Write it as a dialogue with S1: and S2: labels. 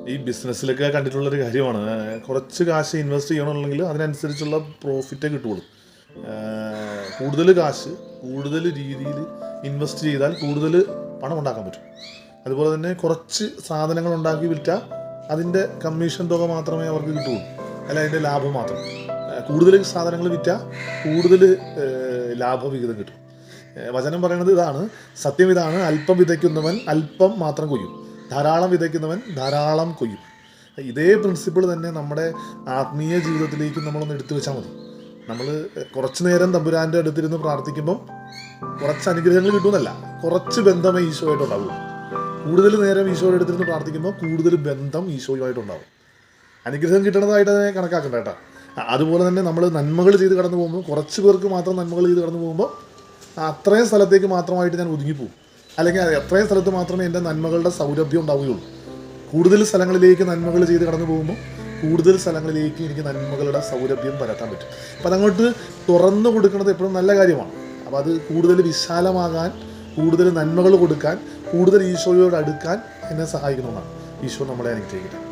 S1: ഈ ബിസിനസ്സിലൊക്കെ കണ്ടിട്ടുള്ളൊരു കാര്യമാണ്. കുറച്ച് കാശ് ഇൻവെസ്റ്റ് ചെയ്യണമെന്നുണ്ടെങ്കിൽ അതിനനുസരിച്ചുള്ള പ്രോഫിറ്റേ ഏഹ് കൂടുതൽ കാശ് കൂടുതൽ രീതിയിൽ ഇൻവെസ്റ്റ് ചെയ്താൽ കൂടുതൽ പണം ഉണ്ടാക്കാൻ പറ്റും. അതുപോലെ തന്നെ കുറച്ച് സാധനങ്ങൾ ഉണ്ടാക്കി വിറ്റാൽ അതിന്റെ കമ്മീഷൻ തുക മാത്രമേ അവർക്ക് കിട്ടുള്ളൂ അല്ല അതിന്റെ ലാഭം മാത്രം. കൂടുതൽ സാധനങ്ങൾ വിറ്റാൽ കൂടുതൽ ലാഭവിഹിതം കിട്ടും. വചനം പറയുന്നത് ഇതാണ്. സത്യം ഇതാണ്. അല്പം വിതയ്ക്കുന്നവൻ അല്പം മാത്രം കൊയ്യും. ധാരാളം വിതയ്ക്കുന്നവൻ ധാരാളം കൊയ്യും. ഇതേ പ്രിൻസിപ്പിൾ തന്നെ നമ്മുടെ ആത്മീയ ജീവിതത്തിലേക്ക് നമ്മളൊന്ന് എടുത്തു വെച്ചാൽ മതി. നമ്മൾ കുറച്ച് നേരം തമ്പുരാന്റെ അടുത്തിരുന്ന് പ്രാർത്ഥിക്കുമ്പം കുറച്ച് അനുഗ്രഹങ്ങൾ കിട്ടുമെന്നല്ല കുറച്ച് ബന്ധമേ ഈശോയായിട്ടുണ്ടാവും കൂടുതൽ നേരം ഈശോയുടെ അടുത്തിരുന്ന് പ്രാർത്ഥിക്കുമ്പോൾ കൂടുതൽ ബന്ധം ഈശോയുമായിട്ടുണ്ടാവും. അനുഗ്രഹം കിട്ടണതായിട്ട് അതിനെ കണക്കാക്കണ്ട കേട്ടോ. അതുപോലെ തന്നെ നമ്മൾ നന്മകൾ ചെയ്ത് കടന്നു പോകുമ്പോൾ കുറച്ച് പേർക്ക് മാത്രം നന്മകൾ ചെയ്ത് കടന്നു പോകുമ്പോൾ അത്രയും സ്ഥലത്തേക്ക് മാത്രമായിട്ട് ഞാൻ ഒതുങ്ങിപ്പോവും അല്ലെങ്കിൽ അത് അത്രയും സ്ഥലത്ത് മാത്രമേ എന്റെ നന്മകളുടെ സൗരഭ്യം ഉണ്ടാവുകയുള്ളൂ. കൂടുതൽ സ്ഥലങ്ങളിലേക്ക് നന്മകൾ ചെയ്ത് കടന്നു പോകുമ്പോൾ കൂടുതൽ സ്ഥലങ്ങളിലേക്ക് എനിക്ക് നന്മകളുടെ സൗരഭ്യം പരത്താൻ പറ്റും. അപ്പം അതങ്ങോട്ട് തുറന്നു കൊടുക്കുന്നത് എപ്പോഴും നല്ല കാര്യമാണ്. അപ്പോൾ അത് കൂടുതൽ വിശാലമാകാൻ കൂടുതൽ നന്മകൾ കൊടുക്കാൻ കൂടുതൽ ഈശോയോട് അടുക്കാൻ എന്നെ സഹായിക്കുന്നതാണ് ഈശോ നമ്മളെ അനുഗ്രഹിക്കട്ടെ.